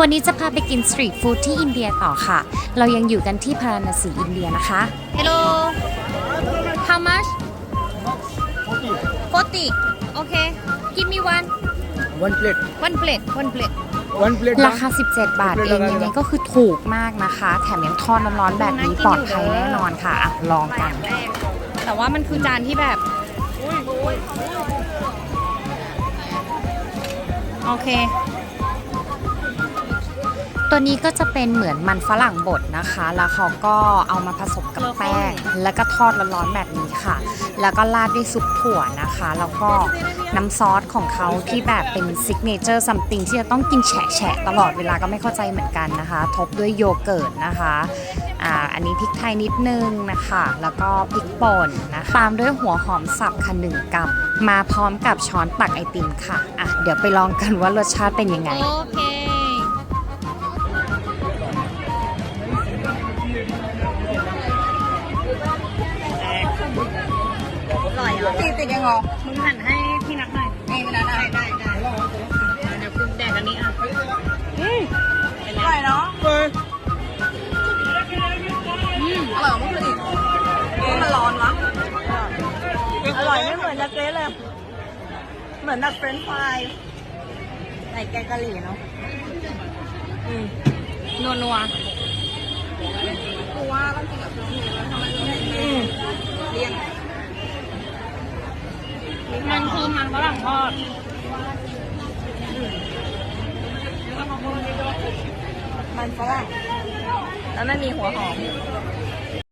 วันนี้จะพาไปกินสตรีทฟู้ดที่อินเดียต่อค่ะ เรายังอยู่กันที่พาราณสีอินเดียนะคะ Hello how much 40 okay give me one One plate. one plate one plate One plate. ราคา 17 บาทเองยังไงก็คือถูกมากนะคะ แถมยังทอดร้อนๆแบบนี้ปลอดภัยแน่นอนค่ะอะ ลองกัน แต่ว่ามันคือจานที่แบบ โอเค ตัวนี้ก็จะเป็นเหมือนมันฝรั่งบดนะคะ แล้วเขาก็เอามาผสมกับแป้ง แล้วก็ทอดร้อนๆแบบนี้ค่ะ แล้วก็ราดด้วยซุปถั่วนะคะ แล้วก็น้ำซอสของเขาที่แบบเป็นซิกเนเจอร์ซัมติงที่จะต้องกินแฉะๆตลอดเวลาก็ไม่เข้าใจเหมือนกันนะคะ ทบด้วยโยเกิร์ตนะคะอ่าอันนี้พริกไทยนิดนึงนะคะ แล้วก็พริกป่นนะคะตามด้วยหัวหอมสับค่ะหนึ่งกำมาพร้อมกับช้อนตักไอติมค่ะอะ เดี๋ยวไปลองกันว่ารสชาติเป็นยังไง โอเค ตีติดยังเหรอมึงหั่นให้พี่นักหน่อยนี่ไม่ได้ได้ได้ได้เดี๋ยวคุณแดกอันนี้อะอืมอร่อยเนาะอืมอร่อยกว่าเมื่อคืนอีกเอ๊ะมันร้อนวะอร่อยไม่เหมือนจะเก๊เลย เหมือนแบบเฟรนช์ฟรายใส่แกงกะหรี่เนาะอืมนัวนัวกูว่าต้องกินกับพริกหยวแล้วทำไมไม่ได้อืมเลี่ยง มันคือมัน ฝรั่งทอดมันฝรั่งแล้วไม่มีหัวหอม